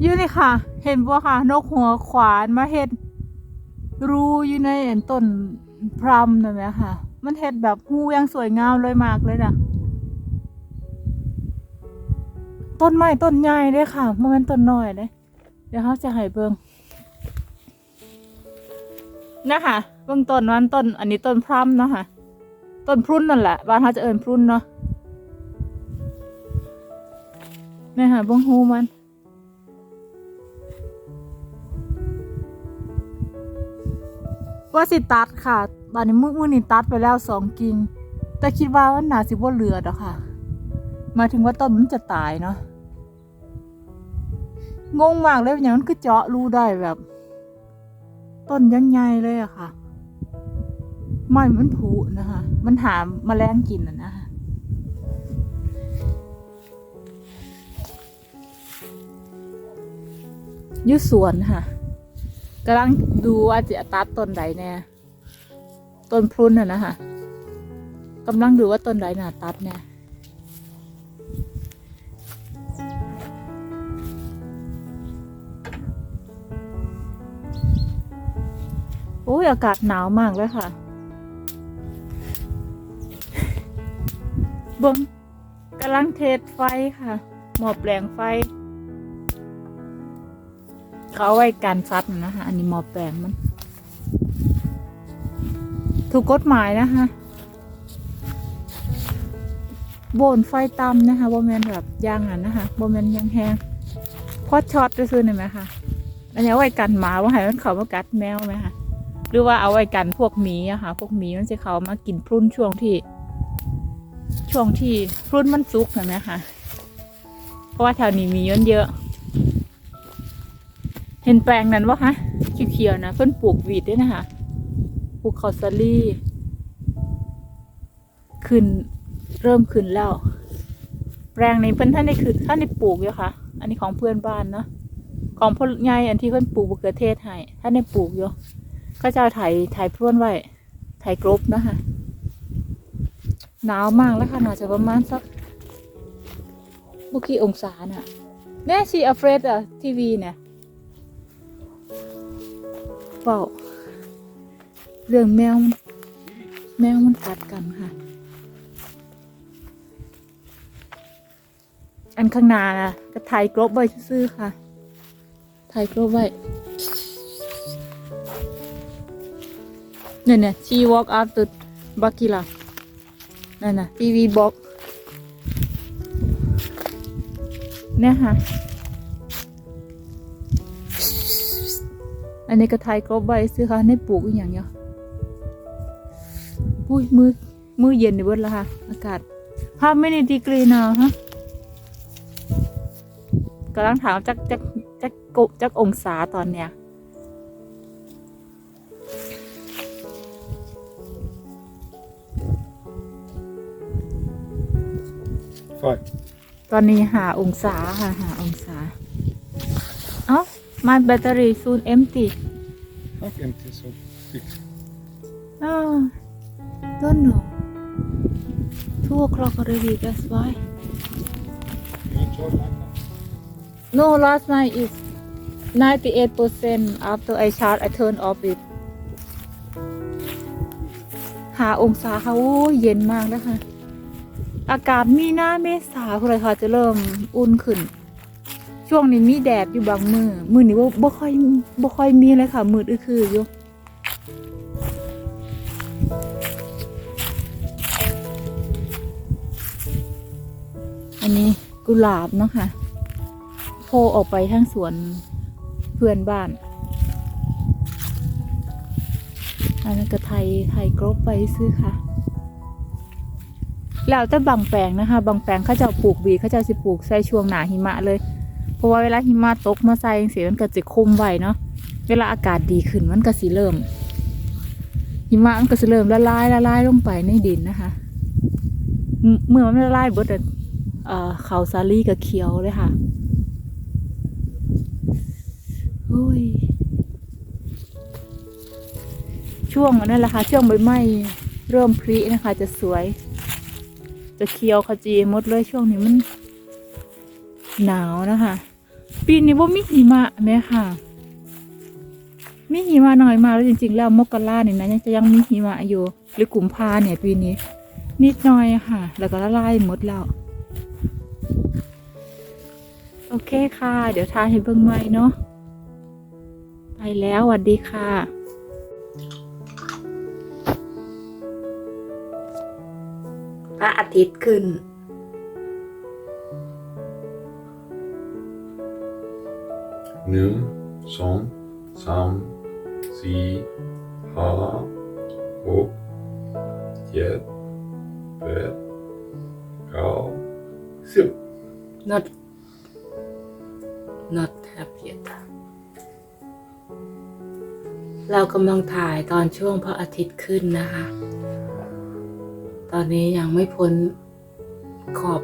อยู่นี่ค่ะ เห็นบ่ค่ะ นกหัวขวานมาเฮ็ดรูอยู่ในอันต้นพรำนั่นแหละค่ะ มันเฮ็ดแบบหูยังสวยงามเลยมากเลยนะต้นไม้ต้นใหญ่เด้ค่ะบ่แม่นต้นน้อยเด้เดี๋ยวเขาจะให้เบิงนะคะเบิ่งต้นนั้นต้น อันนี้ต้นพรำเนาะค่ะ ต้นพรุ่นนั่นแหละบ้านเขาจะเอิ้นพรุ่นเนาะนี่ค่ะเบิ่งหูมัน ว่าสิตัดค่ะตอนนี้มือมือนี่ตัดไปแล้วสองกิ่งแต่คิดว่ามันน่าสิบ่เหลือดอกค่ะหมายถึงว่าต้นมันจะตายเนาะงงมากเลยอย่างนั้นคือเจาะรูได้แบบ ต้นยังไงเลยอะค่ะไม้มันผุนะคะ มันหาแมลงกินอะนะคะยุสวนค่ะ กำลังดูว่าจะตัดต้นใดแน่ต้นพรุนน่ะนะคะกำลังดูว่าต้นใดน่ะตัดแน่โอ้ยอากาศหนาวมากเลยค่ะเบิ้งกำลังเทสไฟค่ะ หมอบแปลงไฟ เขาเอาไว้การซัดนะนะคะอันนี้หมอแปลงมัน ถูกกฎหมายนะคะโบนไฟต่ำนะคะโบแมนแบบยางอะนะคะโบแมนยางแห้งพอดช็อตจะซื้อหน่อยไหมคะอันนี้เอาไว้กันหมาว่าให้มันเขามากัดแมวไหมคะหรือว่าเอาไว้กันพวกหมีอะค่ะ พวกหมีมันจะเขามากินพรุ่นช่วงที่ ช่วงที่พรุ่นมันสุกเห็นไหมคะเพราะว่าแถวนี้มีเยอะเยอะ เห็นแปลงนั้นวะคะเขียวๆนะเพิ่นปลูกวีดด้วยนะคะปลูกคอสลี่ขึ้นเริ่มขึ้นแล้ว แปลงนี้เพิ่นท่านได้ขึ้นท่านได้ปลูกอยู่ค่ะ อันนี้ของเพื่อนบ้านเนาะของพ่อใหญ่อันที่เพิ่นปลูกมะเขือเทศให้ท่านได้ปลูกอยู่ก็จะถ่ายถ่ายพรวนไว้ถ่ายกรบนะคะหนาวมากแล้วค่ะน่าจะประมาณสักบุกี่องศาน่ะแน่ชีอัฟเฟรดอะทีวีเนี่ย เฝ้าเรื่องแมว แมวมันกัดกันค่ะ อันข้างหน้านะก็ถ่ายกรบไว้ซื่อค่ะถ่ายกรบไว้เนี่ยเนี่ย she walk up to Bakila นั่นน่ะ TV box เนี่ยค่ะ อันนี้ก็ไทยกรอบใบซื้อค่ะในปลูกอหย่างเงี้ยอุ้ยมือมือเย็นในเบิดละค่ะ อากาศ ภาพไม่ในดีกรีนาวฮะกำลังถามจักจักจักกจักองศาตอนเนี้ย Five. ตอนนี้หาองศาค่ะหาองศา เอ้า my battery soon empty Not empty, so fix. Oh, don't know. Two o'clock already. That's why. You want to like that? No, last night is ninety-eight percent. After I charge, I turn off it. หาองศาค่ะโอ้ยเย็นมากนะคะ อากาศมีหน้าเมษาคุณเลยค่ะจะเริ่มอุ่นขึ้น ช่วงนี้มีแดดอยู่บางมือมือนี้ว่าบ่ค่อยบ่ค่อยมีเลยค่ะ มืดอือคืออยู่อันนี้กุหลาบเนาะค่ะโพออกไปทางสวนเพื่อนบ้าน อันนั้นก็ไทยไทยกรบไปซื้อค่ะแล้วแต่บางแปลงนะคะ บางแปลงเขาจะปลูกบีเขาจะสิปลูกใส่ช่วงหนาหิมะเลย ราะว่าเวลาหิมะตกมาใส่เสียมันก็จะคุมไว้เนาะเวลาอากาศดีขึ้นมันก็สิเริ่ม หิมะมันก็สิเริ่มละลายละลายลงไปในดินนะคะ เมื่อมันละลายเบิดอะเอ่อเขาซาลี่กับเขียวเลยค่ะโอ้ยช่วงนั้นแหละค่ะช่วงใบไม้เริ่มพรินะคะ จะสวย จะเขียวขจีมดเลยช่วงนี้มันหนาวนะคะ ปีนี้ว่ามีหิมะไหมค่ะมีหิมะน้อยมากแล้วจริง ๆ แล้วมกราเนี่ยนะยังจะยังมีหิมะอยู่ หรือกุมภาเนี่ยปีนี้ นิดหน่อยค่ะ แล้วก็ละลายหมดแล้ว โอเคค่ะ เดี๋ยวทาให้เบิ่งใหม่เนาะไปแล้วสวัสดีค่ะพระอาทิตย์ขึ้น หนึ่งสองสามสี่ห้าหกเจ็ดแปดเก้าสิบ not not happy yet เรากำลังถ่ายตอนช่วงพระอาทิตย์ขึ้นนะคะ ตอนนี้ยังไม่พ้นขอบ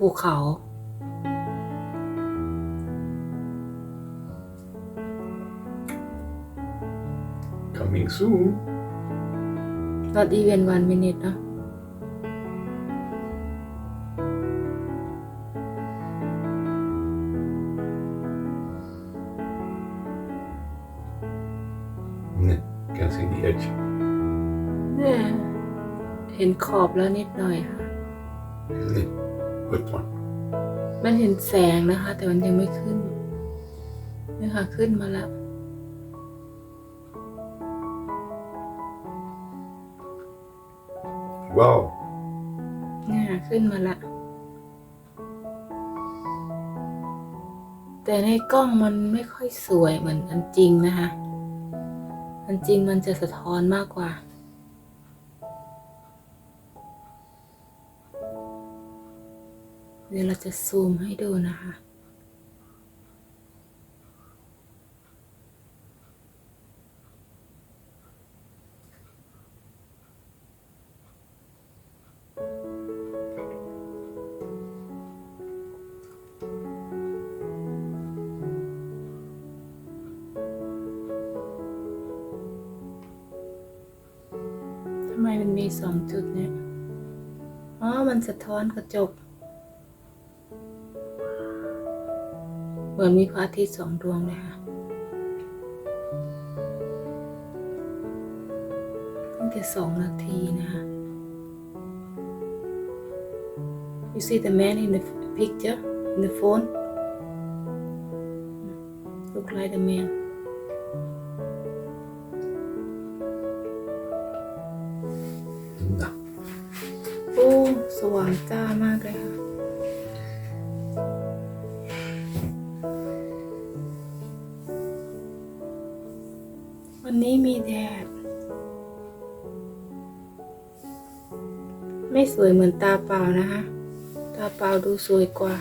ภูเขา coming soon not even one minute เนอะเนี่ย can see the edge เนี่ยเห็นขอบแล้วนิดหน่อยค่ะ นี่ good one มันเห็นแสงนะคะ แต่มันยังไม่ขึ้นนี่ค่ะขึ้นมาแล้ว wow เนี่ยขึ้นมาละแต่ในกล้องมันไม่ค่อยสวยเหมือนอันจริงนะคะ อันจริงมันจะสะท้อนมากกว่า เดี๋ยวเราจะซูมให้ดูนะคะ ทำไมมันมีสองจุดเนี่ย อ๋อ มันสะท้อนกระจก เหมือนมีพระอาทิตย์สองดวงเลยค่ะเพิ่งจะสองนาทีนะคะ You see the man in the picture in the phone look like the man นะโอ้ สว่างจ้ามากเลยค่ะ วันนี้มีแดด ไม่สวยเหมือนตาเปล่านะคะ ตาเปล่าดูสวยกว่า